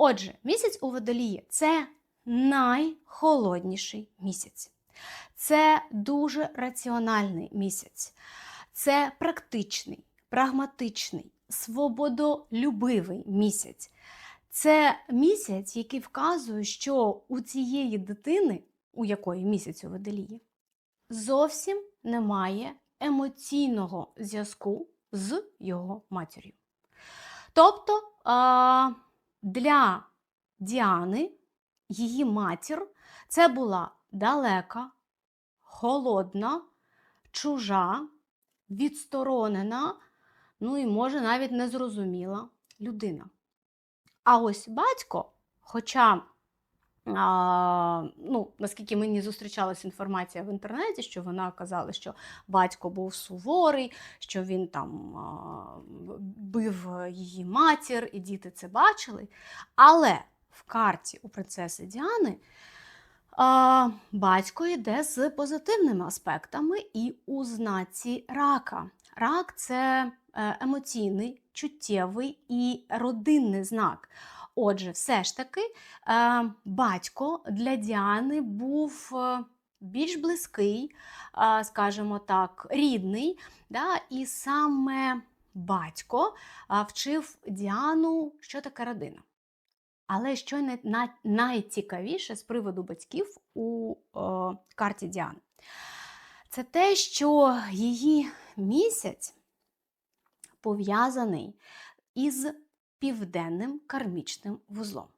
Отже, місяць у водолії це найхолодніший місяць. Це дуже раціональний місяць. Це практичний, прагматичний, свободолюбивий місяць. Це місяць, який вказує, що у цієї дитини, у якої місяць у водолії, зовсім немає емоційного зв'язку з його матір'ю. Тобто а, для Діани її матір це була далека, холодна, чужа, відсторонена, ну і може навіть незрозуміла людина. А ось батько, хоча, а, ну, наскільки мені зустрічалася інформація в інтернеті, що вона казала, що батько був суворий, що він там а, бив її матір, і діти це бачили. Але в карті у принцеси Діани а, батько йде з позитивними аспектами і у знаці рака. Рак це е, емоційний, чуттєвий і родинний знак. Отже, все ж таки, е, батько для Діани був е, більш близький, е, скажімо так, рідний. Да? І саме батько вчив Діану, що таке родина. Але що най- най- найцікавіше з приводу батьків у карті Діани, це те, що її місяць пов'язаний із південним кармічним вузлом.